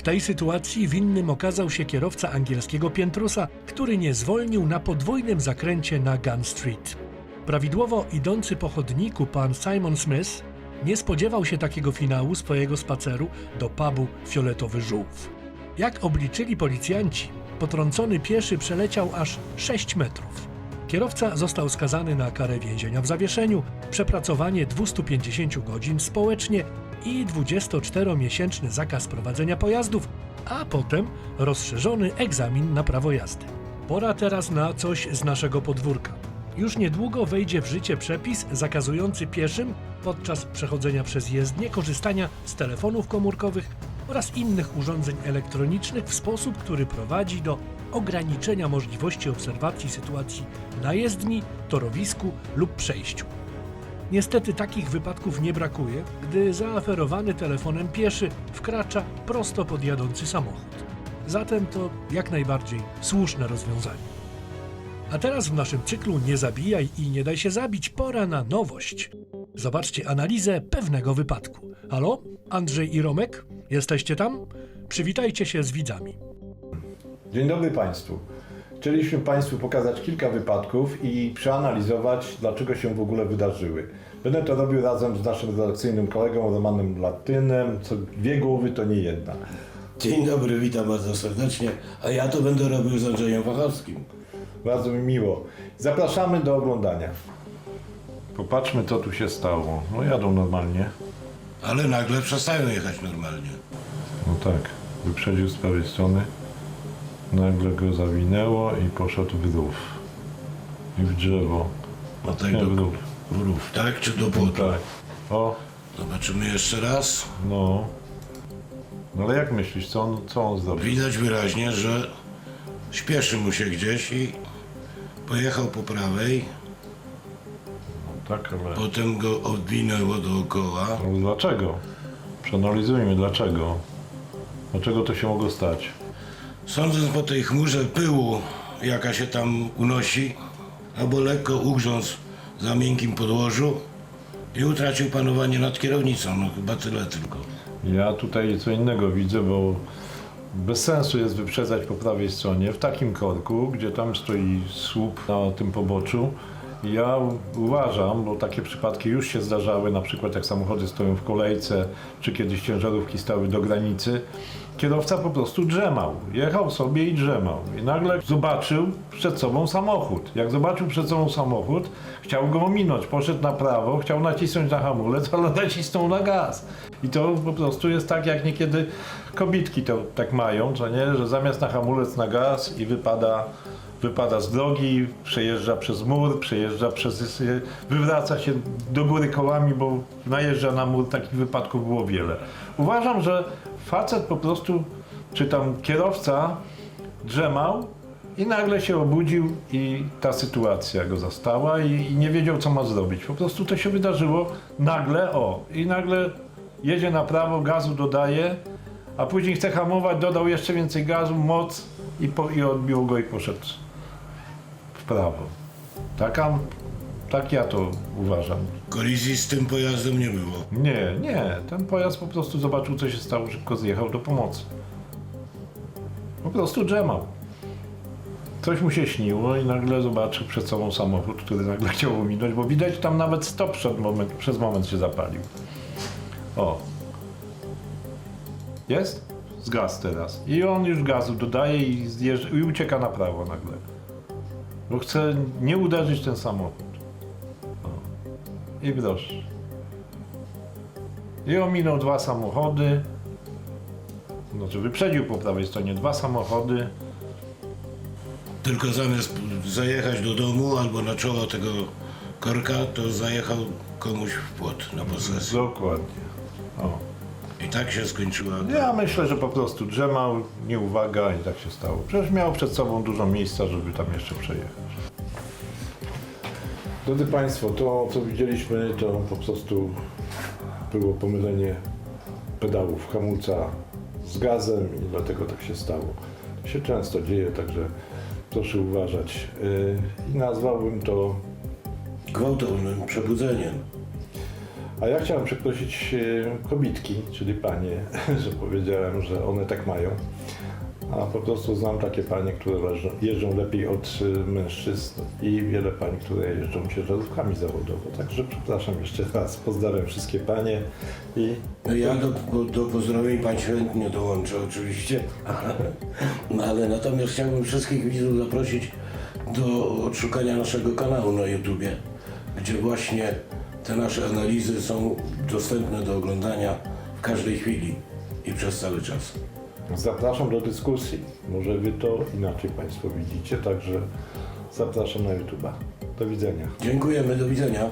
W tej sytuacji winnym okazał się kierowca angielskiego piętrusa, który nie zwolnił na podwójnym zakręcie na Gun Street. Prawidłowo idący po chodniku pan Simon Smith nie spodziewał się takiego finału swojego spaceru do pubu Fioletowy Żółw. Jak obliczyli policjanci, potrącony pieszy przeleciał aż 6 metrów. Kierowca został skazany na karę więzienia w zawieszeniu, przepracowanie 250 godzin społecznie i 24-miesięczny zakaz prowadzenia pojazdów, a potem rozszerzony egzamin na prawo jazdy. Pora teraz na coś z naszego podwórka. Już niedługo wejdzie w życie przepis zakazujący pieszym podczas przechodzenia przez jezdnię korzystania z telefonów komórkowych oraz innych urządzeń elektronicznych w sposób, który prowadzi do ograniczenia możliwości obserwacji sytuacji na jezdni, torowisku lub przejściu. Niestety takich wypadków nie brakuje, gdy zaaferowany telefonem pieszy wkracza prosto pod jadący samochód. Zatem to jak najbardziej słuszne rozwiązanie. A teraz w naszym cyklu Nie zabijaj i nie daj się zabić pora na nowość. Zobaczcie analizę pewnego wypadku. Halo? Andrzej i Romek? Jesteście tam? Przywitajcie się z widzami. Dzień dobry Państwu. Chcieliśmy Państwu pokazać kilka wypadków i przeanalizować, dlaczego się w ogóle wydarzyły. Będę to robił razem z naszym redakcyjnym kolegą Romanem Latynem, co dwie głowy to nie jedna. Dzień dobry, witam bardzo serdecznie. A ja to będę robił z Andrzejem Wachowskim. Bardzo mi miło. Zapraszamy do oglądania. Popatrzmy, co tu się stało. No jadą normalnie. Ale nagle przestają jechać normalnie. No tak, wyprzedził z prawej strony. Nagle go zawinęło i poszedł w. I w drzewo. No tak Nie, do w rów. tak? Czy do płotu? Tak. O, Zobaczymy jeszcze raz. no. No ale jak myślisz, co on, co on zrobił? Widać wyraźnie, że śpieszy mu się gdzieś i pojechał po prawej, Tak, ale... potem go odwinęło dookoła. No, dlaczego? Przeanalizujmy dlaczego. Dlaczego to się mogło stać? Sądząc po tej chmurze pyłu, jaka się tam unosi, albo lekko ugrząc za miękkim podłożu i utracił panowanie nad kierownicą. No chyba tyle tylko. Ja tutaj co innego widzę, bo bez sensu jest wyprzedzać po prawej stronie w takim korku, gdzie tam stoi słup na tym poboczu. Ja uważam, bo takie przypadki już się zdarzały, na przykład jak samochody stoją w kolejce, czy kiedyś ciężarówki stały do granicy, kierowca po prostu drzemał. Jechał sobie i drzemał. I nagle zobaczył przed sobą samochód. Jak zobaczył przed sobą samochód, chciał go ominąć, poszedł na prawo, chciał nacisnąć na hamulec, ale nacisnął na gaz. I to po prostu jest tak, jak niekiedy kobitki to tak mają, co nie? Że zamiast na hamulec na gaz i wypada, wypada z drogi, przejeżdża przez mur, przejeżdża przez... wywraca się do góry kołami, bo najeżdża na mur. Takich wypadków było wiele. Uważam, że facet po prostu, czy tam kierowca drzemał i nagle się obudził i ta sytuacja go zastała i, i nie wiedział, co ma zrobić. Po prostu to się wydarzyło nagle, o, i nagle jedzie na prawo, gazu dodaje, a później chce hamować, dodał jeszcze więcej gazu, moc i, po, i odbiło go i poszedł prawo. Taka, tak ja to uważam. Kolizji z tym pojazdem nie było. Nie, nie, ten pojazd po prostu zobaczył, co się stało, szybko zjechał do pomocy. Po prostu drzemał. Coś mu się śniło i nagle zobaczył przed sobą samochód, który nagle chciał ominąć, bo widać tam nawet stop przed moment, przez moment się zapalił. O. Jest? Zgas teraz. I on już gazu dodaje i, zjeżdża, i ucieka na prawo nagle. Bo chce nie uderzyć w ten samochód. O. I proszę. I ominął dwa samochody. Znaczy wyprzedził po prawej stronie dwa samochody. Tylko zamiast zajechać do domu albo na czoło tego korka, to zajechał komuś w płot na posesję. Dokładnie. O. I tak się skończyła. Ja myślę, że po prostu drzemał, nieuwaga i tak się stało. Przecież miał przed sobą dużo miejsca, żeby tam jeszcze przejechać. Drodzy Państwo, to co widzieliśmy to po prostu było pomylenie pedałów hamulca z gazem i dlatego tak się stało. To się często dzieje, także proszę uważać. Yy, I nazwałbym to Gwałtownym przebudzeniem. A ja chciałem przeprosić e, kobitki, czyli panie, że powiedziałem, że one tak mają. A po prostu znam takie panie, które jeżdżą lepiej od e, mężczyzn i wiele pań, które jeżdżą ciężarówkami zawodowo. Także przepraszam jeszcze raz, pozdrawiam wszystkie panie i No ja do, do, pozdrowień się chętnie dołączę oczywiście, no ale natomiast chciałbym wszystkich widzów zaprosić do odszukania naszego kanału na YouTubie, gdzie właśnie te nasze analizy są dostępne do oglądania w każdej chwili i przez cały czas. zapraszam do dyskusji. Może wy to inaczej państwo widzicie, także zapraszam na YouTube'a. Do widzenia. Dziękujemy, do widzenia.